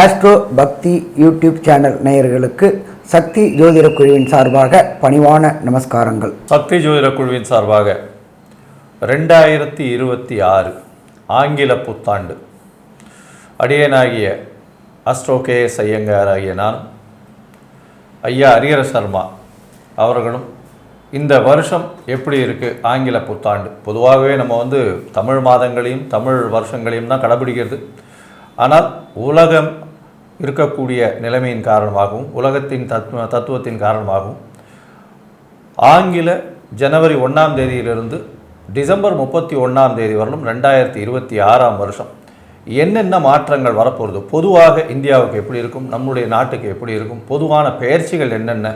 Astro பக்தி YouTube channel நேயர்களுக்கு சக்தி ஜோதிட குழுவின் சார்பாக பணிவான நமஸ்காரங்கள். சக்தி ஜோதிட குழுவின் சார்பாக ரெண்டாயிரத்தி இருபத்தி ஆறு ஆங்கில புத்தாண்டு. அடியனாகிய அஸ்ட்ரோ கே எஸ் ஐயங்காராகிய நான் ஐயா ஹரிஹர சர்மா அவர்களும் இந்த வருஷம் எப்படி இருக்குது ஆங்கில புத்தாண்டு? பொதுவாகவே நம்ம வந்து தமிழ் மாதங்களையும் தமிழ் வருஷங்களையும் தான் கடைபிடிக்கிறது. ஆனால் உலகம் இருக்கக்கூடிய நிலைமையின் காரணமாகவும் உலகத்தின் தத்துவ தத்துவத்தின் காரணமாகவும் ஆங்கில ஜனவரி ஒன்றாம் தேதியிலிருந்து டிசம்பர் முப்பத்தி ஒன்றாம் தேதி வரலும் ரெண்டாயிரத்தி இருபத்தி ஆறாம் வருஷம். என்னென்ன மாற்றங்கள் வரப்போகிறது பொதுவாக இந்தியாவுக்கு எப்படி இருக்கும்? நம்முடைய நாட்டுக்கு எப்படி இருக்கும்? பொதுவான பெயர்ச்சிகள் என்னென்ன?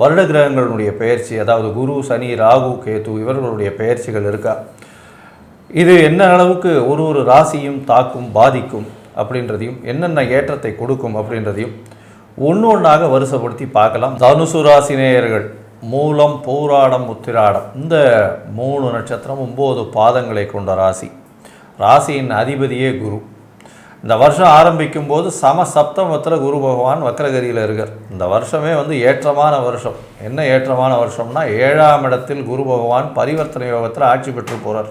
வருட கிரகங்களுடைய பெயர்ச்சி அதாவது குரு சனி ராகு கேது இவர்களுடைய பெயர்ச்சிகள் இருக்கா? இது என்ன அளவுக்கு ஒரு ஒரு ராசியும் தாக்கும் பாதிக்கும்? அப்படின்றதையும் என்னென்ன ஏற்றத்தை கொடுக்கும் அப்படின்றதையும் ஒன்று ஒன்றாக வருஷப்படுத்தி பார்க்கலாம். தனுசு ராசினேயர்கள் மூலம் பூராடம் உத்திராடம் இந்த மூணு நட்சத்திரம் ஒம்பது பாதங்களை கொண்ட ராசி. ராசியின் அதிபதியே குரு. இந்த வருஷம் ஆரம்பிக்கும் போது சம சப்தமத்தில் குரு பகவான் வக்ரகரியில் இருக்கார். இந்த வருஷமே வந்து ஏற்றமான வருஷம். என்ன ஏற்றமான வருஷம்னா ஏழாம் இடத்தில் குரு பகவான் பரிவர்த்தனை யோகத்தில் ஆட்சி பெற்று போகிறார்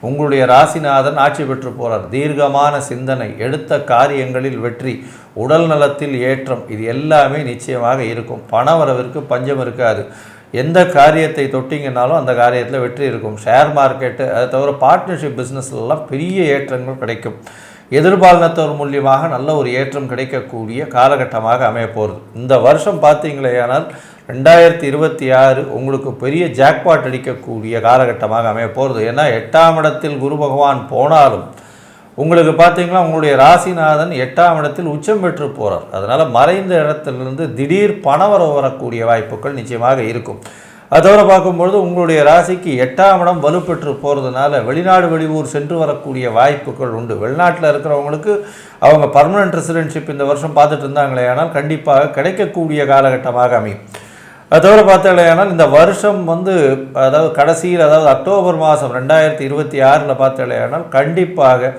உங்களுடைய ராசிநாதன் ஆட்சி பெற்று போகிறார் தீர்க்கமான சிந்தனை எடுத்த காரியங்களில் வெற்றி உடல் நலத்தில் ஏற்றம் இது எல்லாமே நிச்சயமாக இருக்கும். பணவரவிற்கு பஞ்சம் இருக்காது. எந்த காரியத்தை தொட்டிங்கனாலும் அந்த காரியத்தில் வெற்றி இருக்கும். ஷேர் மார்க்கெட்டு அதை தவிர பார்ட்னர்ஷிப் பிஸ்னஸ்லாம் பெரிய ஏற்றங்கள் கிடைக்கும். எதிர்பாலனத்தவர் மூலியமாக நல்ல ஒரு ஏற்றம் கிடைக்கக்கூடிய காலகட்டமாக அமைய போகிறது இந்த வருஷம் பார்த்தீங்களேயானால் ரெண்டாயிரத்தி இருபத்தி ஆறு உங்களுக்கு பெரிய ஜாக்பாட் அடிக்கக்கூடிய காலகட்டமாக அமைய போகிறது ஏன்னா எட்டாம் இடத்தில் குரு பகவான் போனாலும் உங்களுக்கு பார்த்தீங்கன்னா உங்களுடைய ராசிநாதன் எட்டாம் இடத்தில் உச்சம் பெற்று போகிறார் அதனால் மறைந்த இடத்திலிருந்து திடீர் பணவரவு வரக்கூடிய வாய்ப்புகள் நிச்சயமாக இருக்கும். அதோடு பார்க்கும்பொழுது உங்களுடைய ராசிக்கு எட்டாம் இடம் வலுப்பெற்று போகிறதுனால வெளிநாடு வெளியூர் சென்று வரக்கூடிய வாய்ப்புகள் உண்டு. வெளிநாட்டில் இருக்கிறவங்களுக்கு அவங்க பர்மனன்ட் ரெசிடென்ஷிப் இந்த வருஷம் பார்த்துட்டு இருந்தாங்களே ஆனால் கண்டிப்பாக கிடைக்கக்கூடிய காலகட்டமாக அமையும். அதோடு பார்த்தாலேயானால் இந்த வருஷம் வந்து அதாவது கடைசியில் அதாவது அக்டோபர் மாதம் ரெண்டாயிரத்தி இருபத்தி ஆறில் பார்த்தாலேயானால் கண்டிப்பாக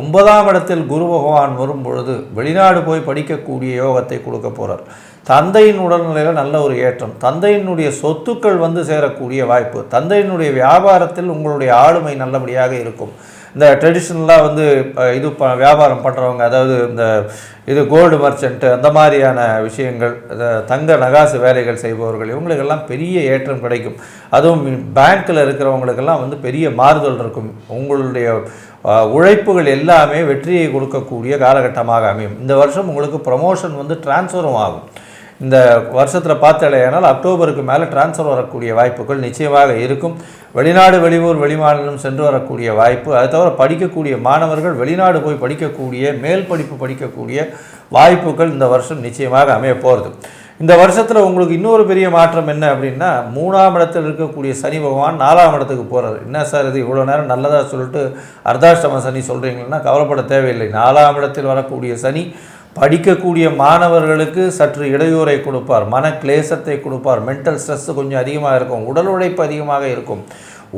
ஒன்பதாம் இடத்தில் குரு பகவான் வரும் பொழுது வெளிநாடு போய் படிக்கக்கூடிய யோகத்தை கொடுக்க போகிறார் தந்தையின் உடல்நிலையில் நல்ல ஒரு ஏற்றம். தந்தையினுடைய சொத்துக்கள் வந்து சேரக்கூடிய வாய்ப்பு. தந்தையினுடைய வியாபாரத்தில் உங்களுடைய ஆளுமை நல்லபடியாக இருக்கும். இந்த ட்ரெடிஷ்னலாக வந்து இது ப வியாபாரம் பண்ணுறவங்க அதாவது இந்த இது கோல்டு மர்ச்சன்ட்டு அந்த மாதிரியான விஷயங்கள் தங்க நகாசு வேலைகள் செய்பவர்கள் இவங்களுக்கெல்லாம் பெரிய ஏற்றம் கிடைக்கும். அதுவும் பேங்க்கில் இருக்கிறவங்களுக்கெல்லாம் வந்து பெரிய மாறுதல் இருக்கும். உங்களுடைய உழைப்புகள் எல்லாமே வெற்றியை கொடுக்கக்கூடிய காலகட்டமாக அமையும். இந்த வருஷம் உங்களுக்கு ப்ரமோஷன் வந்து டிரான்ஸ்ஃபரும் ஆகும். இந்த வருஷத்தில் பார்த்தாலேயானால் அக்டோபருக்கு மேலே டிரான்ஸ்ஃபர் வரக்கூடிய வாய்ப்புகள் நிச்சயமாக இருக்கும். வெளிநாடு வெளியூர் வெளிமாநிலம் சென்று வரக்கூடிய வாய்ப்பு. அது தவிர படிக்கக்கூடிய மாணவர்கள் வெளிநாடு போய் படிக்கக்கூடிய மேல் படிப்பு படிக்கக்கூடிய வாய்ப்புகள் இந்த வருஷம் நிச்சயமாக அமைய போகிறது இந்த வருஷத்தில் உங்களுக்கு இன்னொரு பெரிய மாற்றம் என்ன அப்படின்னா மூணாம் இடத்தில் இருக்கக்கூடிய சனி பகவான் நாலாம் இடத்துக்கு போகிறார் என்ன சார் இது இவ்வளோ நேரம் நல்லதாக சொல்லிட்டு அர்த்தாஷ்டம சனி சொல்கிறீங்கன்னா கவலைப்பட தேவையில்லை. நாலாம் இடத்தில் வரக்கூடிய சனி படிக்கக்கூடிய மாணவர்களுக்கு சற்று இடையூறை கொடுப்பார். மன கிளேசத்தை கொடுப்பார். மென்டல் ஸ்ட்ரெஸ் கொஞ்சம் அதிகமாக இருக்கும். உடல் உழைப்பு அதிகமாக இருக்கும்.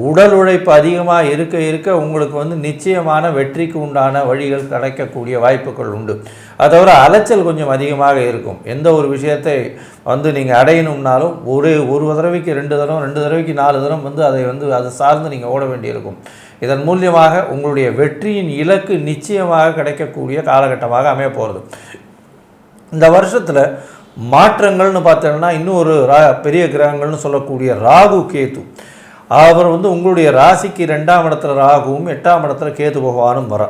உடல் உழைப்பு அதிகமாக இருக்க இருக்க உங்களுக்கு வந்து நிச்சயமான வெற்றிக்கு உண்டான வழிகள் கிடைக்கக்கூடிய வாய்ப்புகள் உண்டு. அதை தவிர அலைச்சல் கொஞ்சம் அதிகமாக இருக்கும். எந்த ஒரு விஷயத்தை வந்து நீங்கள் அடையணும்னாலும் ஒரு ஒரு தடவைக்கு ரெண்டு தடவை ரெண்டு தடவைக்கு நாலு தடவை வந்து அதை வந்து அதை சார்ந்து நீங்கள் ஓட வேண்டியிருக்கும். இதன் மூலியமாக உங்களுடைய வெற்றியின் இலக்கு நிச்சயமாக கிடைக்கக்கூடிய காலகட்டமாக அமைய போகிறது இந்த வருஷத்தில் மாற்றங்கள்னு பார்த்தோம்னா இன்னும் ஒரு ரா பெரிய கிரகங்கள்னு சொல்லக்கூடிய ராகு கேத்து அவர் வந்து உங்களுடைய ராசிக்கு ரெண்டாம் இடத்துல ராகுவும் எட்டாம் இடத்துல கேது பகவானும் வர.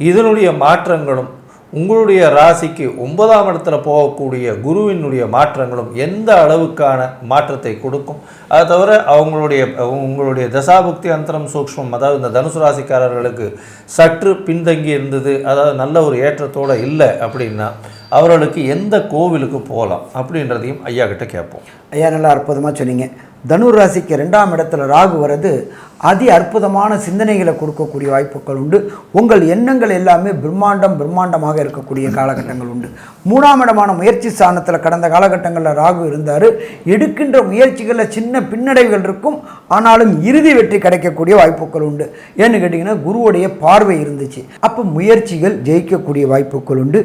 இதனுடைய மாற்றங்களும் உங்களுடைய ராசிக்கு ஒன்பதாம் இடத்துல போகக்கூடிய குருவினுடைய மாற்றங்களும் எந்த அளவுக்கான மாற்றத்தை கொடுக்கும்? அது தவிர அவங்களுடைய உங்களுடைய தசாபுக்தி அந்தரம் சூக்ஷ்மம் அதாவது இந்த தனுசு ராசிக்காரர்களுக்கு சற்று பின்தங்கி இருந்தது அதாவது நல்ல ஒரு ஏற்றத்தோடு இல்லை அப்படின்னா அவர்களுக்கு எந்த கோவிலுக்கு போகலாம் அப்படின்றதையும் ஐயா கிட்ட கேட்போம். ஐயா நல்லா அற்புதமாக சொன்னீங்க. தனுர் ராசிக்கு ரெண்டாம் இடத்துல ராகு வர்றது அதி அற்புதமான சிந்தனைகளை கொடுக்கக்கூடிய வாய்ப்புகள் உண்டு. உங்கள் எண்ணங்கள் எல்லாமே பிரம்மாண்டம் பிரம்மாண்டமாக இருக்கக்கூடிய காலகட்டங்கள் உண்டு. மூணாம் இடமான முயற்சி ஸ்தானத்தில் கடந்த காலகட்டங்களில் ராகு இருந்தார். எடுக்கின்ற முயற்சிகளில் சின்ன பின்னடைவுகள் இருக்கும். ஆனாலும் இறுதி வெற்றி கிடைக்கக்கூடிய வாய்ப்புகள் உண்டு. ஏன்னு கேட்டிங்கன்னா குருவுடைய பார்வை இருந்துச்சு. அப்போ முயற்சிகள் ஜெயிக்கக்கூடிய வாய்ப்புகள் உண்டு.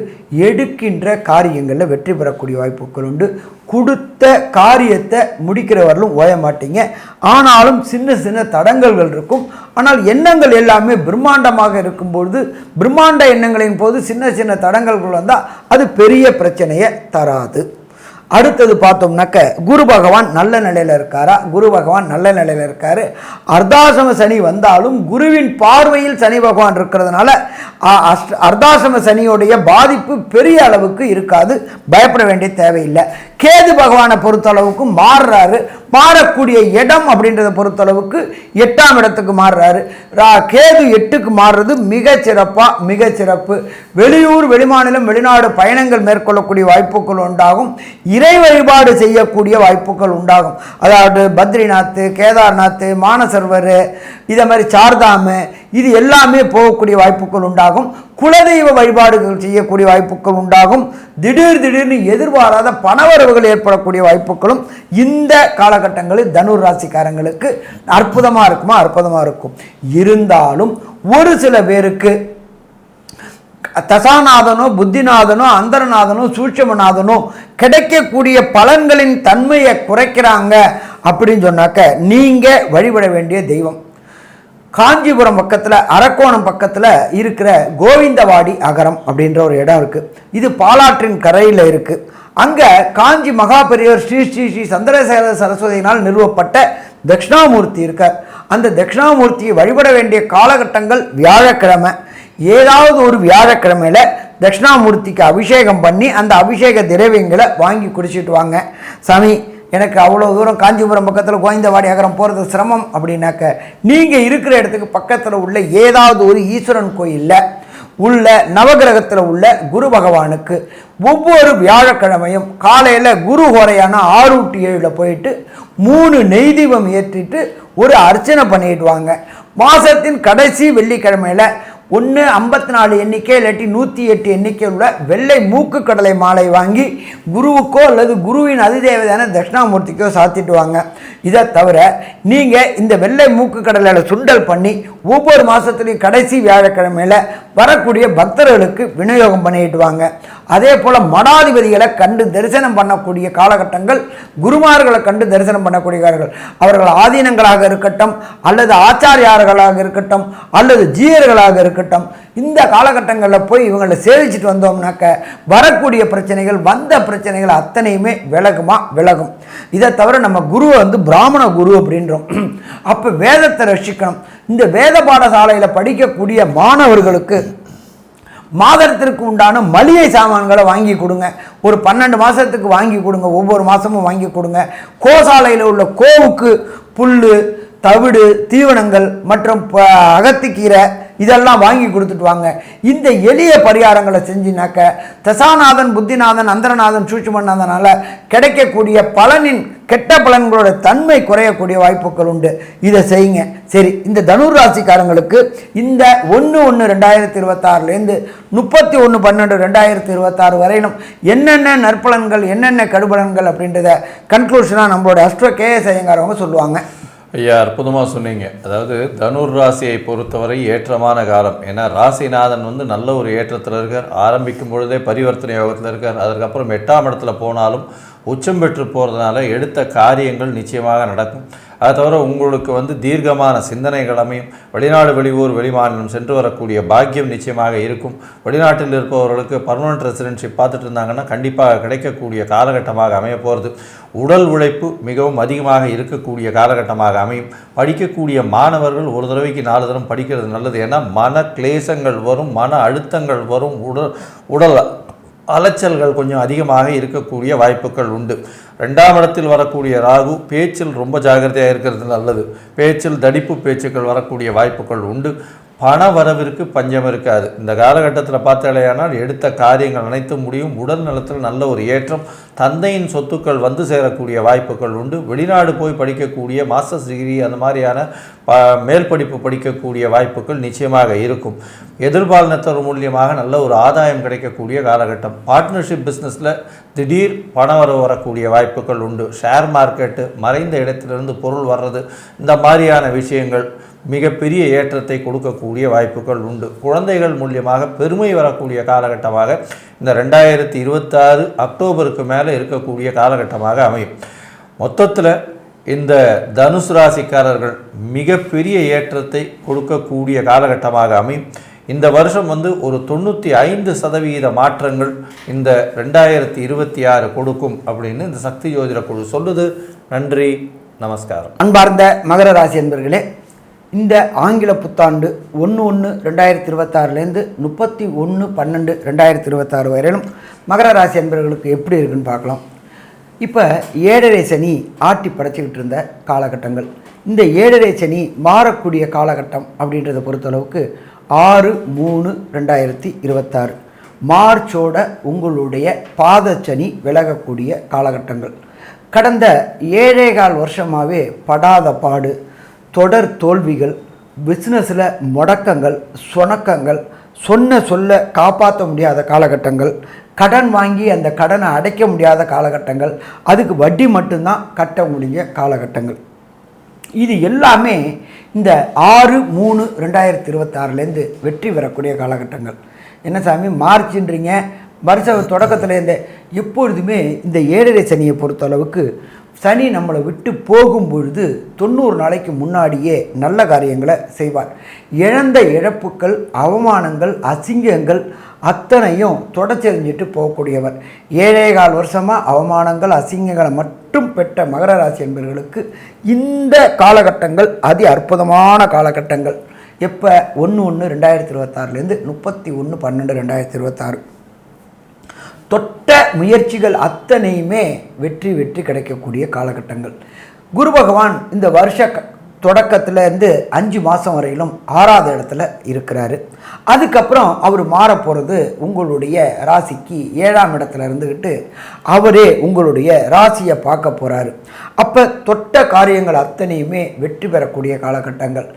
எடுக்கின்ற காரியங்களில் வெற்றி பெறக்கூடிய வாய்ப்புகள் உண்டு. கொடுத்த காரியத்தை முடிக்கிறவர்களும் ஓய மாட்டீங்க. ஆனாலும் சின்ன சின்ன தடங்கல்கள் இருக்கும். ஆனால் எண்ணங்கள் எல்லாமே பிரம்மாண்டமாக இருக்கும்பொழுது பிரம்மாண்ட எண்ணங்களின் போது சின்ன சின்ன தடங்கல்கள் வந்தால் அது பெரிய பிரச்சனையை தராது. அடுத்தது பார்த்தோம்னாக்க குரு பகவான் நல்ல நிலையில் இருக்காரா? குரு பகவான் நல்ல நிலையில் இருக்காரு. அர்த்தாசம சனி வந்தாலும் குருவின் பார்வையில் சனி பகவான் இருக்கிறதுனால அ- அர்த்தாசம சனியோடைய பாதிப்பு பெரிய அளவுக்கு இருக்காது. பயப்பட வேண்டிய தேவையில்லை. கேது பகவானை பொறுத்தளவுக்கு மாறுறாரு. மாறக்கூடிய இடம் அப்படின்றத பொறுத்தளவுக்கு எட்டாம் இடத்துக்கு மாறுறாரு. ரா- கேது எட்டுக்கு மாறுறது மிக சிறப்பாக மிக சிறப்பு. வெளியூர் வெளிமாநிலம் வெளிநாடு பயணங்கள் மேற்கொள்ளக்கூடிய வாய்ப்புகள் உண்டாகும். இறை வழிபாடு செய்யக்கூடிய வாய்ப்புகள் உண்டாகும். அதாவது பத்ரிநாத் கேதார்நாத் மானசர்வர் இதை மாதிரி சார்தாமு இது எல்லாமே போகக்கூடிய வாய்ப்புகள் உண்டாகும். குலதெய்வ வழிபாடுகள் செய்யக்கூடிய வாய்ப்புகள் உண்டாகும். திடீர் திடீர்னு எதிர்பாராத பணவரவுகள் ஏற்படக்கூடிய வாய்ப்புகளும் இந்த காலகட்டங்களில் தனுர் ராசிக்காரங்களுக்கு அற்புதமாக இருக்குமா? அற்புதமாக இருக்கும். இருந்தாலும் ஒரு சில பேருக்கு தசாநாதனோ புத்திநாதனோ அந்தரநாதனோ சூட்சமநாதனோ கிடைக்கக்கூடிய பலன்களின் தன்மையை குறைக்கிறாங்க அப்படின்னு சொன்னாக்க நீங்கள் வழிபட வேண்டிய தெய்வம். காஞ்சிபுரம் பக்கத்தில் அரக்கோணம் பக்கத்தில் இருக்கிற கோவிந்தவாடி அகரம் அப்படின்ற ஒரு இடம் இருக்குது இது பாலாற்றின் கரையில் இருக்குது அங்கே காஞ்சி மகாபெரியவர் ஸ்ரீ ஸ்ரீ ஸ்ரீ சந்திரசேகர சரஸ்வதியினால் நிறுவப்பட்ட தட்சிணாமூர்த்தி இருக்கார். அந்த தட்சிணாமூர்த்தியை வழிபட வேண்டிய காலகட்டங்கள் வியாழக்கிழமை. ஏதாவது ஒரு வியாழக்கிழமையில் தட்சிணாமூர்த்திக்கு அபிஷேகம் பண்ணி அந்த அபிஷேக திரவியங்களை வாங்கி குடிச்சிட்டு வாங்க. சாமி எனக்கு அவ்வளோ தூரம் காஞ்சிபுரம் பக்கத்தில் கோவிந்தவாடி அகரம் போகிறது சிரமம் அப்படின்னாக்க நீங்கள் இருக்கிற இடத்துக்கு பக்கத்தில் உள்ள ஏதாவது ஒரு ஈஸ்வரன் கோயிலில் உள்ள நவகிரகத்தில் உள்ள குரு பகவானுக்கு ஒவ்வொரு வியாழக்கிழமையும் காலையில் குரு ஹோரையான ஆறு டு ஏழில் போயிட்டு மூணு நெய் தீபம் ஏற்றிட்டு ஒரு அர்ச்சனை பண்ணிட்டு வாங்க. மாதத்தின் கடைசி வெள்ளிக்கிழமையில் ஒன்று ஐம்பத்தி நாலு எண்ணிக்கை இல்லாட்டி நூற்றி எட்டு எண்ணிக்கை உள்ள வெள்ளை மூக்கு கடலை மாலை வாங்கி குருவுக்கோ அல்லது குருவின் அதிதேவதான தட்சிணாமூர்த்திக்கோ சாத்திட்டு வாங்க. இதை தவிர நீங்கள் இந்த வெள்ளை மூக்கு கடலையில் சுண்டல் பண்ணி ஒவ்வொரு மாதத்துலேயும் கடைசி வியாழக்கிழமையில் வரக்கூடிய பக்தர்களுக்கு விநியோகம் பண்ணிட்டு வாங்க. அதே போல் மடாதிபதிகளை கண்டு தரிசனம் பண்ணக்கூடிய காலகட்டங்கள் குருமார்களை கண்டு தரிசனம் பண்ணக்கூடியவர்கள் அவர்கள் ஆதீனங்களாக இருக்கட்டும் அல்லது ஆச்சாரியார்களாக இருக்கட்டும் அல்லது ஜீயர்களாக இருக்கட்டும் இந்த காலகட்டங்களில் போய் இவங்களை சேவிச்சுட்டு வந்தோம்னாக்க வரக்கூடிய பிரச்சனைகள் வந்த பிரச்சனைகள் அத்தனையுமே விலகுமா? விலகும். இதை தவிர நம்ம குருவை வந்து பிராமண குரு அப்படின்றோம். அப்போ வேதத்தை ரசிக்கணும். இந்த வேத பாடசாலையில் படிக்கக்கூடிய மாணவர்களுக்கு மாதத்திற்கு உண்டான மளிகை சாமான்களை வாங்கி கொடுங்க. ஒரு பன்னெண்டு மாதத்துக்கு வாங்கி கொடுங்க. ஒவ்வொரு மாதமும் வாங்கி கொடுங்க. கோசாலையில் உள்ள கோவுக்கு புல் தவிடு தீவனங்கள் மற்றும் ப- அகத்திக்கீரை இதெல்லாம் வாங்கி கொடுத்துட்டு வாங்க. இந்த எளிய பரிகாரங்களை செஞ்சினாக்க தசாநாதன் புத்திநாதன் அந்தரநாதன் சூட்சுமநாதனால் கிடைக்கக்கூடிய பலனின் கெட்ட பலன்களோட தன்மை குறையக்கூடிய வாய்ப்புகள் உண்டு. இதை செய்யுங்க. சரி இந்த தனுர் ராசிக்காரங்களுக்கு இந்த ஒன்று ஒன்று ரெண்டாயிரத்தி இருபத்தாறுலேருந்து முப்பத்தி ஒன்று பன்னெண்டு ரெண்டாயிரத்தி இருபத்தாறு வரையிலும் என்னென்ன நற்பலன்கள் என்னென்ன கடுபலன்கள் அப்படின்றத கன்க்ளூஷனாக நம்மளோட அஸ்ட்ரோ கேஎஸ் ஐயங்காரவங்க சொல்லுவாங்க. ஐயா அற்புதமாக சொன்னீங்க. அதாவது தனுர் ராசியை பொறுத்தவரை ஏற்றமான காலம். ஏன்னா ராசிநாதன் வந்து நல்ல ஒரு ஏற்றத்தில் இருக்கார். ஆரம்பிக்கும் பொழுதே பரிவர்த்தனை யோகத்தில் இருக்கார். அதுக்கப்புறம் எட்டாம் இடத்துல போனாலும் உச்சம் பெற்று போகிறதுனால எடுத்த காரியங்கள் நிச்சயமாக நடக்கும். அதை தவிர உங்களுக்கு வந்து தீர்க்கமான சிந்தனைகள் அமையும். வெளிநாடு வெளியூர் வெளிமாநிலம் சென்று வரக்கூடிய பாக்கியம் நிச்சயமாக இருக்கும். வெளிநாட்டில் இருப்பவர்களுக்கு பர்மனன்ட் ரெசிடென்ஷிப் பார்த்துட்டு இருந்தாங்கன்னா கண்டிப்பாக கிடைக்கக்கூடிய காலகட்டமாக அமைய போகிறது உடல் உழைப்பு மிகவும் அதிகமாக இருக்கக்கூடிய காலகட்டமாக அமையும். படிக்கக்கூடிய மாணவர்கள் ஒரு தடவைக்கு நாலு தரம் படிக்கிறது நல்லது. ஏன்னா மன கிளேசங்கள் வரும் மன அழுத்தங்கள் வரும் உடல் உடல் அலைச்சல்கள் கொஞ்சம் அதிகமாக இருக்கக்கூடிய வாய்ப்புகள் உண்டு. ரெண்டாம் இடத்தில் வரக்கூடிய ராகு பேச்சில் ரொம்ப ஜாகிரதையாக இருக்கிறது நல்லது. பேச்சில் தடிப்பு பேச்சுக்கள் வரக்கூடிய வாய்ப்புகள் உண்டு. பண வரவிற்கு பஞ்சம் இருக்காது. இந்த காலகட்டத்தில் பார்த்தாலேயானால் எடுத்த காரியங்கள் அனைத்தும் முடியும். உடல் நலத்தில் நல்ல ஒரு ஏற்றம் தந்தையின் சொத்துக்கள் வந்து சேரக்கூடிய வாய்ப்புகள் உண்டு. வெளிநாடு போய் படிக்கக்கூடிய மாஸ்டர்ஸ் டிகிரி அந்த மாதிரியான ப மேல் படிப்பு படிக்கக்கூடிய வாய்ப்புகள் நிச்சயமாக இருக்கும். எதிர்பாலினத்தர் மூலியமாக நல்ல ஒரு ஆதாயம் கிடைக்கக்கூடிய காலகட்டம். பார்ட்னர்ஷிப் பிஸ்னஸில் திடீர் பணவரவு வரக்கூடிய வாய்ப்புகள் உண்டு. ஷேர் மார்க்கெட்டு மறைந்த இடத்திலிருந்து பொருள் வர்றது இந்த மாதிரியான விஷயங்கள் மிகப்பெரிய ஏற்றத்தை கொடுக்கக்கூடிய வாய்ப்புகள் உண்டு. குழந்தைகள் மூலியமாக பெருமை வரக்கூடிய காலகட்டமாக இந்த ரெண்டாயிரத்தி இருபத்தாறு அக்டோபருக்கு மேலே இருக்கக்கூடிய காலகட்டமாக அமையும். மொத்தத்தில் இந்த தனுசு ராசிக்காரர்கள் மிகப்பெரிய ஏற்றத்தை கொடுக்கக்கூடிய காலகட்டமாக அமையும். இந்த வருஷம் வந்து ஒரு தொண்ணூற்றி ஐந்து சதவீத மாற்றங்கள் இந்த ரெண்டாயிரத்தி இருபத்தி ஆறு கொடுக்கும் அப்படின்னு இந்த சக்தி ஜோதிட குழு சொல்லுது. நன்றி நமஸ்காரம். அன்பார்ந்த மகர ராசி என்பர்களே இந்த ஆங்கில புத்தாண்டு ஒன்று ஒன்று ரெண்டாயிரத்தி இருபத்தாறுலேருந்து முப்பத்தி ஒன்று பன்னெண்டு ரெண்டாயிரத்தி இருபத்தாறு வரையிலும் மகர ராசி என்பவர்களுக்கு எப்படி இருக்குன்னு பார்க்கலாம். இப்போ ஏழரை சனி ஆட்டி படைச்சிக்கிட்டு இருந்த காலகட்டங்கள். இந்த ஏழரை சனி மாறக்கூடிய காலகட்டம் அப்படின்றத பொறுத்தளவுக்கு ஆறு மூணு ரெண்டாயிரத்தி இருபத்தாறு. மார்ச்சோட உங்களுடைய பாதச்சனி விலகக்கூடிய காலகட்டங்கள். கடந்த ஏழேகால் வருஷமாகவே படாத பாடு தொடர் தோல்விகள் பிஸ்னஸில் முடக்கங்கள் சொணக்கங்கள் சொன்ன சொல்ல காப்பாற்ற முடியாத காலகட்டங்கள் கடன் வாங்கி அந்த கடனை அடைக்க முடியாத காலகட்டங்கள் அதுக்கு வட்டி மட்டும்தான் கட்ட முடிஞ்ச காலகட்டங்கள். இது எல்லாமே இந்த ஆறு மூணு ரெண்டாயிரத்தி இருபத்தாறுலேருந்து வெற்றி பெறக்கூடிய காலகட்டங்கள். என்ன சாமி மார்ச்ன்றீங்க வருஷ தொடக்கத்துலேருந்து எப்பொழுதுமே இந்த ஏழரை சனியை பொறுத்தளவுக்கு சனி நம்மளை விட்டு போகும் பொழுது தொண்ணூறு நாளைக்கு முன்னாடியே நல்ல காரியங்களை செய்வார். இழந்த இழப்புக்கள் அவமானங்கள் அசிங்கங்கள் அத்தனையும் தொடச்செறிஞ்சிட்டு போகக்கூடியவர். ஏழே கால் வருஷமாக அவமானங்கள் அசிங்கங்களை மட்டும் பெற்ற மகர ராசி என்பவர்களுக்கு இந்த காலகட்டங்கள் அதி அற்புதமான காலகட்டங்கள். எப்போ? ஒன்று ஒன்று ரெண்டாயிரத்தி இருபத்தாறுலேருந்து முப்பத்தி ஒன்று பன்னெண்டு ரெண்டாயிரத்தி இருபத்தாறு. தொட்ட முயற்சிகள் அத்தனையுமே வெற்றி வெற்றி கிடைக்கக்கூடிய காலகட்டங்கள். குரு பகவான் இந்த வருஷ தொடக்கத்துலேருந்து இருந்து அஞ்சு மாதம் வரையிலும் ஆறாவது இடத்துல இருக்கிறாரு. அதுக்கப்புறம் அவர் மாற போகிறது உங்களுடைய ராசிக்கு ஏழாம் இடத்துல இருந்துக்கிட்டு அவரே உங்களுடைய ராசியை பார்க்க போகிறாரு அப்போ தொட்ட காரியங்கள் அத்தனையுமே வெற்றி பெறக்கூடிய காலகட்டங்கள்.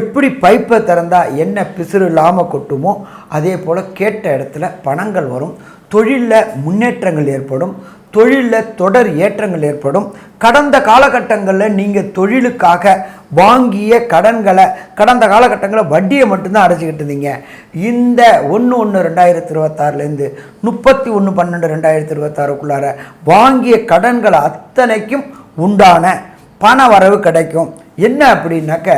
எப்படி பைப்பை திறந்தால் என்ன பிசுறு இல்லாமல் கொட்டுமோ அதே போல் கேட்ட இடத்துல பணங்கள் வரும். தொழிலில் முன்னேற்றங்கள் ஏற்படும் தொழிலில் தொடர் ஏற்றங்கள் ஏற்படும். கடந்த காலகட்டங்களில் நீங்கள் தொழிலுக்காக வாங்கிய கடன்களை கடந்த காலகட்டங்களில் வட்டியை மட்டும்தான் அடைச்சிக்கிட்டு இருந்தீங்க. இந்த ஒன்று ஒன்று ரெண்டாயிரத்தி இருபத்தாறுலேருந்து முப்பத்தி ஒன்று பன்னெண்டு ரெண்டாயிரத்தி இருபத்தாறுக்குள்ளார வாங்கிய கடன்களை அத்தனைக்கும் உண்டான பண வரவு கிடைக்கும். என்ன அப்படின்னாக்க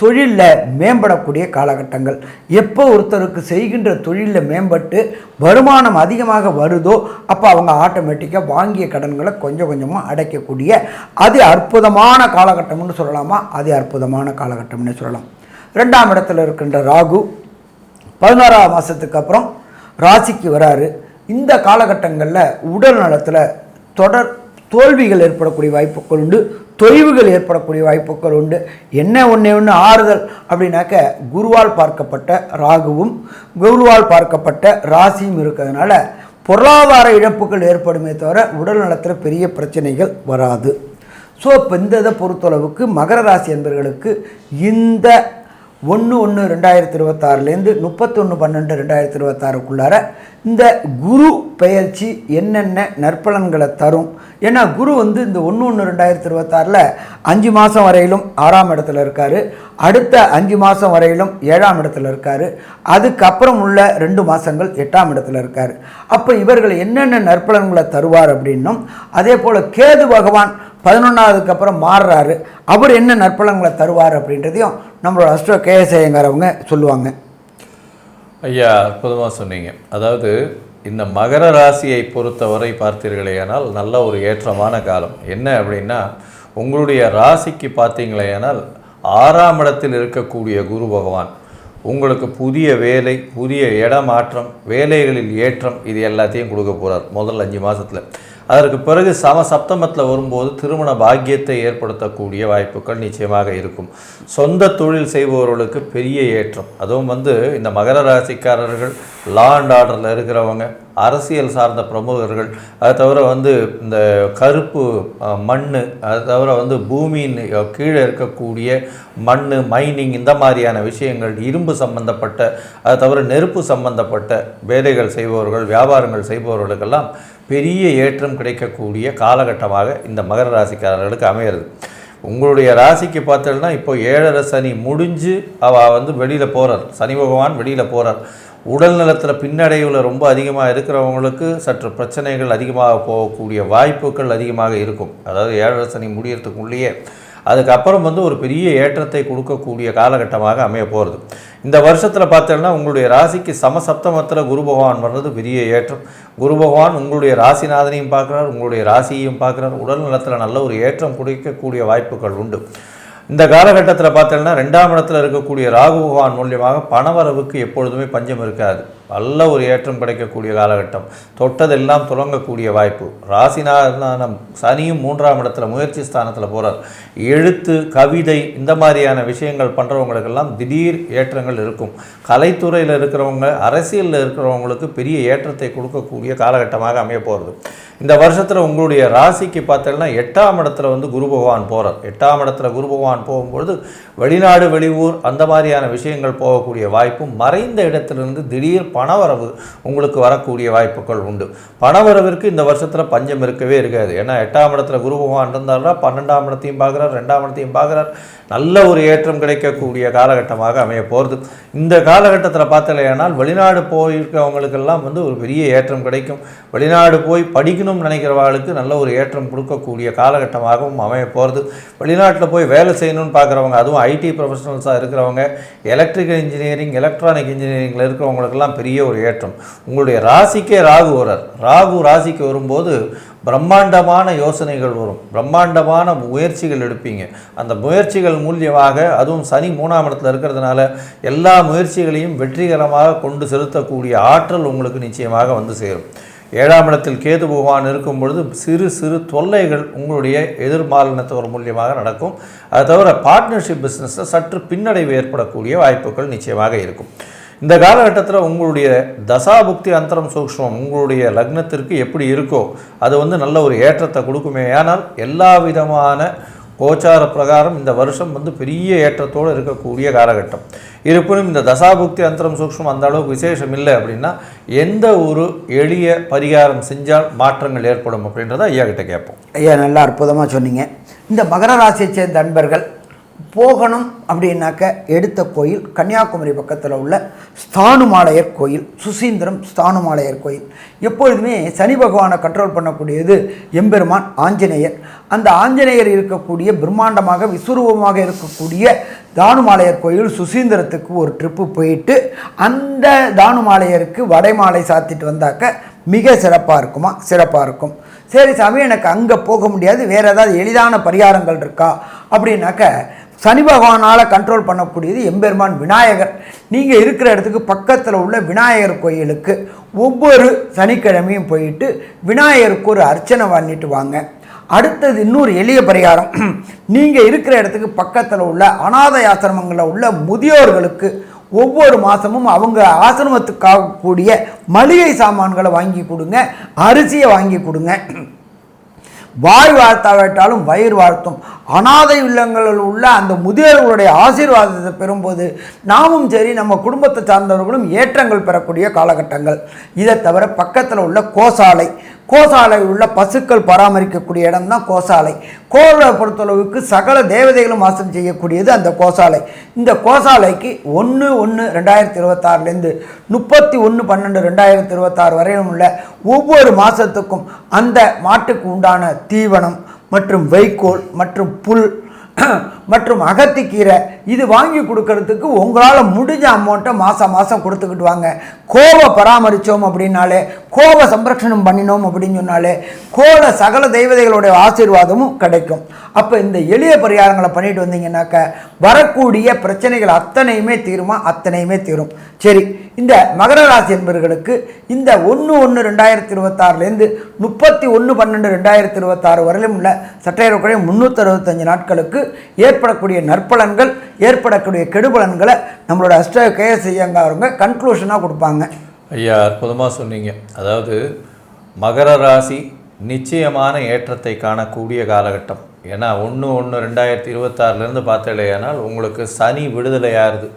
தொழிலில் மேம்படக்கூடிய காலகட்டங்கள். எப்போ ஒருத்தருக்கு செய்கின்ற தொழிலில் மேம்பட்டு வருமானம் அதிகமாக வருதோ அப்போ அவங்க ஆட்டோமேட்டிக்காக வாங்கிய கடன்களை கொஞ்சம் கொஞ்சமாக அடைக்கக்கூடிய அது அற்புதமான காலகட்டம்னு சொல்லலாமா? அது அற்புதமான காலகட்டம்னு சொல்லலாம். ரெண்டாம் இடத்துல இருக்கின்ற ராகு பதினோராம் மாதத்துக்கு அப்புறம் ராசிக்கு வராரு. இந்த காலகட்டங்களில் உடல் நலத்தில் தொடர் தோல்விகள் ஏற்படக்கூடிய வாய்ப்புகள் உண்டு தொய்வுகள் ஏற்படக்கூடிய வாய்ப்புகள் உண்டு. என்ன ஒன்று ஒன்று ஆறுதல் அப்படின்னாக்க குருவால் பார்க்கப்பட்ட ராகுவும் குருவால் பார்க்கப்பட்ட ராசியும் இருக்கிறதுனால பொருளாதார இழப்புகள் ஏற்படுமே தவிர உடல் நலத்தில் பெரிய பிரச்சனைகள் வராது. ஸோ இப்போ இந்த இதை பொறுத்தளவுக்கு மகர ராசி என்பர்களுக்கு இந்த ஒன்று ஒன்று ரெண்டாயிரத்தி இருபத்தாறுலேருந்து முப்பத்தொன்று பன்னெண்டு ரெண்டாயிரத்தி இருபத்தாறுக்குள்ளார இந்த குரு பெயர்ச்சி என்னென்ன நற்பலன்களை தரும்? ஏன்னா குரு வந்து இந்த ஒன்று ஒன்று ரெண்டாயிரத்தி இருபத்தாறில் அஞ்சு மாதம் வரையிலும் ஆறாம் இடத்துல இருக்கார். அடுத்த அஞ்சு மாதம் வரையிலும் ஏழாம் இடத்துல இருக்கார். அதுக்கப்புறம் உள்ள ரெண்டு மாதங்கள் எட்டாம் இடத்துல இருக்கார். அப்போ இவர்கள் என்னென்ன நற்பலன்களை தருவார் அப்படின்னும் அதே போல் கேது பகவான் பதினொன்றாவதுக்கு அப்புறம் மாறுறாரு. அவர் என்ன நற்பலன்களை தருவார் அப்படின்றதையும் நம்மளோட அஸ்ட்ரோ கேஎஸ் ஐயங்காரவங்க சொல்லுவாங்க. ஐயா அற்புதமாக சொன்னீங்க. அதாவது இந்த மகர ராசியை பொறுத்தவரை பார்த்தீர்களேயானால் நல்ல ஒரு ஏற்றமான காலம். என்ன அப்படின்னா உங்களுடைய ராசிக்கு பார்த்தீங்களேயானால் ஆறாம் இடத்தில் இருக்கக்கூடிய குரு பகவான். உங்களுக்கு புதிய வேலை புதிய இடமாற்றம் வேலைகளில் ஏற்றம் இது எல்லாத்தையும் கொடுக்க போகிறார் முதல் அஞ்சு மாதத்தில் அதற்கு பிறகு சம சப்தமத்தில் வரும்போது திருமண பாக்கியத்தை ஏற்படுத்தக்கூடிய வாய்ப்புகள் நிச்சயமாக இருக்கும். சொந்த தொழில் செய்பவர்களுக்கு பெரிய ஏற்றம். அதுவும் வந்து இந்த மகர ராசிக்காரர்கள் லா அண்ட் ஆர்டரில் இருக்கிறவங்க அரசியல் சார்ந்த பிரமுகர்கள் அது தவிர வந்து இந்த கருப்பு மண் அது தவிர வந்து பூமியின் கீழே இருக்கக்கூடிய மண் மைனிங் இந்த மாதிரியான விஷயங்கள் இரும்பு சம்பந்தப்பட்ட அது தவிர நெருப்பு சம்பந்தப்பட்ட வேலைகள் செய்பவர்கள் வியாபாரங்கள் செய்பவர்களுக்கெல்லாம் பெரிய ஏற்றம் கிடைக்கக்கூடிய காலகட்டமாக இந்த மகர ராசிக்காரர்களுக்கு அமையிறது உங்களுடைய ராசிக்கு பார்த்தோம்னா இப்போ ஏழரை சனி முடிஞ்சு அவ வந்து வெளியில் போகிறார் சனி பகவான் வெளியில் போகிறார் உடல் நலத்தில் பின்னடைவில் ரொம்ப அதிகமாக இருக்கிறவங்களுக்கு சற்று பிரச்சனைகள் அதிகமாக போகக்கூடிய வாய்ப்புகள் அதிகமாக இருக்கும். அதாவது ஏழரை சனி முடியறதுக்குள்ளேயே. அதுக்கப்புறம் வந்து ஒரு பெரிய ஏற்றத்தை கொடுக்கக்கூடிய காலகட்டமாக அமைய போகிறது இந்த வருஷத்தில் பார்த்தோன்னா உங்களுடைய ராசிக்கு சமசப்தமத்தில் குரு பகவான் வர்றது பெரிய ஏற்றம். குரு பகவான் உங்களுடைய ராசிநாதனையும் பார்க்குறார் உங்களுடைய ராசியையும் பார்க்குறார். உடல் நலத்தில் நல்ல ஒரு ஏற்றம் கொடுக்கக்கூடிய வாய்ப்புகள் உண்டு. இந்த காலகட்டத்தில் பார்த்தோன்னா ரெண்டாம் இடத்துல இருக்கக்கூடிய ராகு பகவான் மூலியமாக பணவரவுக்கு எப்பொழுதுமே பஞ்சம் இருக்காது. நல்ல ஒரு ஏற்றம் கிடைக்கக்கூடிய காலகட்டம். தொட்டதெல்லாம் துலங்கக்கூடிய வாய்ப்பு. ராசிநாதனம் சனியும் மூன்றாம் இடத்துல முயற்சி ஸ்தானத்தில் போகிறார் எழுத்து கவிதை இந்த மாதிரியான விஷயங்கள் பண்ணுறவங்களுக்கெல்லாம் திடீர் ஏற்றங்கள் இருக்கும். கலைத்துறையில் இருக்கிறவங்க அரசியலில் இருக்கிறவங்களுக்கு பெரிய ஏற்றத்தை கொடுக்கக்கூடிய காலகட்டமாக அமைய போகிறது இந்த வருஷத்தில் உங்களுடைய ராசிக்கு பார்த்தீங்கன்னா எட்டாம் இடத்துல வந்து குரு பகவான் போகிறார் எட்டாம் இடத்துல குரு பகவான் போகும்பொழுது வெளிநாடு வெளியூர் அந்த மாதிரியான விஷயங்கள் போகக்கூடிய வாய்ப்பும் மறைந்த இடத்திலிருந்து திடீர் பணவரவு உங்களுக்கு வரக்கூடிய வாய்ப்புகள் உண்டு. பணவரவிற்கு இந்த வருஷத்தில் பஞ்சம் இருக்கவே இருக்காது. ஏன்னா எட்டாம் இடத்துல குரு பகவான் இருந்தாருன்னா பன்னெண்டாம் இடத்தையும் பார்க்குறார் ரெண்டாம் இடத்தையும் பார்க்குறார். நல்ல ஒரு ஏற்றம் கிடைக்கக்கூடிய காலகட்டமாக அமைய போகிறது இந்த காலகட்டத்தில் பார்த்தலையானால் வெளிநாடு போயிருக்கவங்களுக்கெல்லாம் வந்து ஒரு பெரிய ஏற்றம் கிடைக்கும். வெளிநாடு போய் படிக்கணும்னு நினைக்கிறவர்களுக்கு நல்ல ஒரு ஏற்றம் கொடுக்கக்கூடிய காலகட்டமாகவும் அமைய போகிறது வெளிநாட்டில் போய் வேலை செய்யணும்னு பார்க்குறவங்க அதுவும் ஐடி ப்ரொஃபஷனல்ஸாக இருக்கிறவங்க எலக்ட்ரிக்கல் இன்ஜினியரிங் எலக்ட்ரானிக் இன்ஜினியரிங்கில் இருக்கிறவங்களுக்கெல்லாம் பெரிய ஒரு ஏற்றம். உங்களுடைய ராசிக்கே ராகு வரார் ராகு ராசிக்கு வரும்போது பிரம்மாண்டமான யோசனைகள் வரும். பிரம்மாண்டமான முயற்சிகள் எடுப்பீங்க. அந்த முயற்சிகள் மூலியமாக அதுவும் சனி மூணாம் இடத்துல இருக்கிறதுனால எல்லா முயற்சிகளையும் வெற்றிகரமாக கொண்டு செலுத்தக்கூடிய ஆற்றல் உங்களுக்கு நிச்சயமாக வந்து சேரும். ஏழாம் இடத்தில் கேது பகவான் இருக்கும் பொழுது சிறு சிறு தொல்லைகள் உங்களுடைய எதிர்மாலினத்தவர் மூலியமாக நடக்கும். அது தவிர பார்ட்னர்ஷிப் பிஸ்னஸில் சற்று பின்னடைவு ஏற்படக்கூடிய வாய்ப்புகள் நிச்சயமாக இருக்கும். இந்த காலகட்டத்தில் உங்களுடைய தசாபுக்தி அந்தரம் சூக்ஷ்மம் உங்களுடைய லக்னத்திற்கு எப்படி இருக்கோ அது வந்து நல்ல ஒரு ஏற்றத்தை கொடுக்குமே. ஆனால் எல்லா விதமான கோச்சார பிரகாரம் இந்த வருஷம் வந்து பெரிய ஏற்றத்தோடு இருக்கக்கூடிய காலகட்டம். இருப்பினும் இந்த தசாபுக்தி அந்தரம் சூக்ஷம் அந்த அளவுக்கு விசேஷம் இல்லை அப்படின்னா எந்த ஒரு எளிய பரிகாரம் செஞ்சால் மாற்றங்கள் ஏற்படும் அப்படின்றத ஐயா கிட்ட கேட்போம். ஐயா நல்லா அற்புதமாக சொன்னீங்க. இந்த மகர ராசியை சேர்ந்த அன்பர்கள் போகணும் அப்படின்னாக்க எடுத்த கோயில் கன்னியாகுமரி பக்கத்தில் உள்ள ஸ்தானுமாலயர் கோயில் சுசீந்திரம் ஸ்தானுமாலயர் கோயில். எப்பொழுதுமே சனி பகவானை கண்ட்ரோல் பண்ணக்கூடியது எம்பெருமான் ஆஞ்சநேயர். அந்த ஆஞ்சநேயர் இருக்கக்கூடிய பிரம்மாண்டமாக விஸ்வரூபமாக இருக்கக்கூடிய தானுமாலையர் கோயில் சுசீந்திரத்துக்கு ஒரு ட்ரிப்பு போயிட்டு அந்த தானுமாலையருக்கு வடைமாலை சாத்திட்டு வந்தாக்க மிக சிறப்பாக இருக்குமா? சிறப்பாக இருக்கும். சரி சாமி எனக்கு அங்கே போக முடியாது வேறு ஏதாவது எளிதான பரிகாரங்கள் இருக்கா? அப்படின்னாக்க சனி பகவானால் கண்ட்ரோல் பண்ணக்கூடியது எம்பெருமான் விநாயகர். நீங்கள் இருக்கிற இடத்துக்கு பக்கத்தில் உள்ள விநாயகர் கோயிலுக்கு ஒவ்வொரு சனிக்கிழமையும் போயிட்டு விநாயகருக்கு ஒரு அர்ச்சனை பண்ணிட்டு வாங்க. அடுத்தது இன்னொரு எளிய பரிகாரம். நீங்கள் இருக்கிற இடத்துக்கு பக்கத்தில் உள்ள அனாதை ஆசிரமங்களில் உள்ள முதியோர்களுக்கு ஒவ்வொரு மாதமும் அவங்க ஆசிரமத்துக்காக கூடிய மளிகை சாமான்களை வாங்கி கொடுங்க அரிசியை வாங்கி கொடுங்க. வாய் வாழ்த்தாவிட்டாலும் வயிறு வாழ்த்தும் அனாதை இல்லங்களில் உள்ள அந்த முதியோர்களுடைய ஆசீர்வாதத்தை பெறும்போது நாமும் சரி நம்ம குடும்பத்தை சார்ந்தவர்களும் ஏற்றங்கள் பெறக்கூடிய காலகட்டங்கள். இதை தவிர பக்கத்தில் உள்ள கோசாலை கோசாலை உள்ள பசுக்கள் பராமரிக்கக்கூடிய இடம் தான் கோசாலை கோவிலை பொறுத்தளவுக்கு சகல தேவதைகளும் வாசம் செய்யக்கூடியது அந்த கோசாலை. இந்த கோசாலைக்கு ஒன்று ஒன்று ரெண்டாயிரத்தி இருபத்தாறுலேருந்து முப்பத்தி ஒன்று பன்னெண்டு ரெண்டாயிரத்தி இருபத்தாறு வரையிலும் உள்ள ஒவ்வொரு மாதத்துக்கும் அந்த மாட்டுக்கு உண்டான தீவனம் மற்றும் வைக்கோல் மற்றும் புல் மற்றும் அகத்திக்கீரை இது வாங்கி கொடுக்கறதுக்கு உங்களால் முடிஞ்ச அமௌண்ட்டை மாதம் மாதம் கொடுத்துக்கிட்டு வாங்க. கோவை பராமரித்தோம் அப்படின்னாலே கோப சம்ரட்சணம் பண்ணினோம் அப்படின்னு சொன்னாலே கோல சகல தெய்வதைகளுடைய ஆசீர்வாதமும் கிடைக்கும். அப்போ இந்த எளிய பரிகாரங்களை பண்ணிட்டு வந்தீங்கன்னாக்க வரக்கூடிய பிரச்சனைகள் அத்தனையுமே தீருமா? அத்தனையுமே தீரும். சரி இந்த மகர ராசி என்பவர்களுக்கு இந்த ஒன்று ஒன்று ரெண்டாயிரத்தி இருபத்தாறுலேருந்து முப்பத்தி ஒன்று பன்னெண்டு ரெண்டாயிரத்தி இருபத்தாறு வரையிலும் உள்ள சட்டையரக்குறைய முந்நூற்றி அறுபத்தஞ்சு நாட்களுக்கு ஏற்படக்கூடிய நற்பலன்கள் ஏற்படக்கூடிய கெடுபலன்களை நம்மளோட அஷ்ட கேஎஸ் ஐயங்காரங்க கன்க்ளூஷனாக கொடுப்பாங்க. ஐயா அற்புதமாக சொன்னீங்க. அதாவது மகர ராசி நிச்சயமான ஏற்றத்தை காணக்கூடிய காலகட்டம். ஏன்னா ஒன்று ஒன்று ரெண்டாயிரத்தி இருபத்தாறுலேருந்து பார்த்தலையானால் உங்களுக்கு சனி விடுதலையாகுது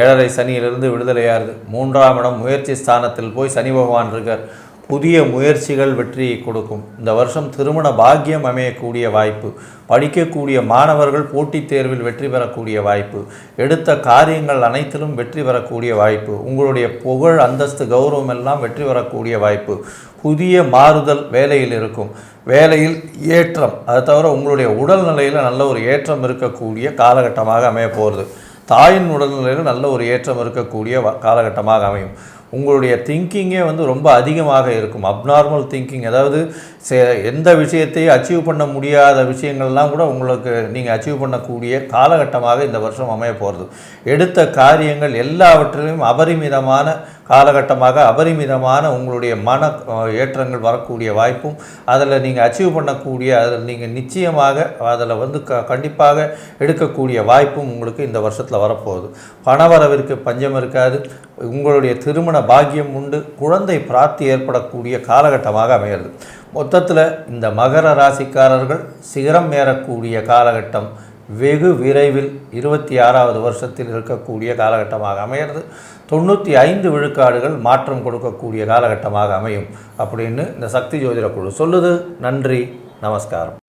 ஏழரை சனியிலிருந்து விடுதலையாகுது மூன்றாம் இடம் முயற்சி ஸ்தானத்தில் போய் சனி பகவான் இருக்கார். புதிய முயற்சிகள் வெற்றியை கொடுக்கும். இந்த வருஷம் திருமண பாக்கியம் அமையக்கூடிய வாய்ப்பு படிக்கக்கூடிய மாணவர்கள் போட்டித் தேர்வில் வெற்றி பெறக்கூடிய வாய்ப்பு எடுத்த காரியங்கள் அனைத்திலும் வெற்றி பெறக்கூடிய வாய்ப்பு உங்களுடைய புகழ் அந்தஸ்து கௌரவம் எல்லாம் வெற்றி பெறக்கூடிய வாய்ப்பு. புதிய மாறுதல் வேலையில் இருக்கும். வேலையில் ஏற்றம் அதை தவிர உங்களுடைய உடல்நிலையில் நல்ல ஒரு ஏற்றம் இருக்கக்கூடிய காலகட்டமாக அமைய போகிறது தாயின் உடல்நிலையில் நல்ல ஒரு ஏற்றம் இருக்கக்கூடிய காலகட்டமாக அமையும். உங்களுடைய திங்கிங்கே வந்து ரொம்ப அதிகமாக இருக்கும். அப்நார்மல் திங்கிங் அதாவது எந்த விஷயத்தையும் அச்சீவ் பண்ண முடியாத விஷயங்கள்லாம் கூட உங்களுக்கு நீங்கள் அச்சீவ் பண்ணக்கூடிய காலகட்டமாக இந்த வருஷம் அமைய போகிறது எடுத்த காரியங்கள் எல்லாவற்றிலும் அபரிமிதமான காலகட்டமாக அபரிமிதமான உங்களுடைய மன ஏற்றங்கள் வரக்கூடிய வாய்ப்பும் அதில் நீங்கள் அச்சீவ் பண்ணக்கூடிய அதில் நீங்கள் நிச்சயமாக அதில் வந்து க கண்டிப்பாக எடுக்கக்கூடிய வாய்ப்பும் உங்களுக்கு இந்த வருஷத்தில் வரப்போகுது. பணவரவிற்கு பஞ்சம் இருக்காது. உங்களுடைய திருமண பாக்கியம் உண்டு. குழந்தை பிராப்தி ஏற்படக்கூடிய காலகட்டமாக அமையிறது. மொத்தத்தில் இந்த மகர ராசிக்காரர்கள் சிகரம் ஏறக்கூடிய காலகட்டம் வெகு விரைவில் இருபத்தி ஆறாவது வருஷத்தில் இருக்கக்கூடிய காலகட்டமாக அமையிறது. தொண்ணூற்றி ஐந்து விழுக்காடுகள் மாற்றம் கொடுக்கக்கூடிய காலகட்டமாக அமையும் அப்படின்னு இந்த சக்தி ஜோதிட குழு சொல்லுது. நன்றி நமஸ்காரம்.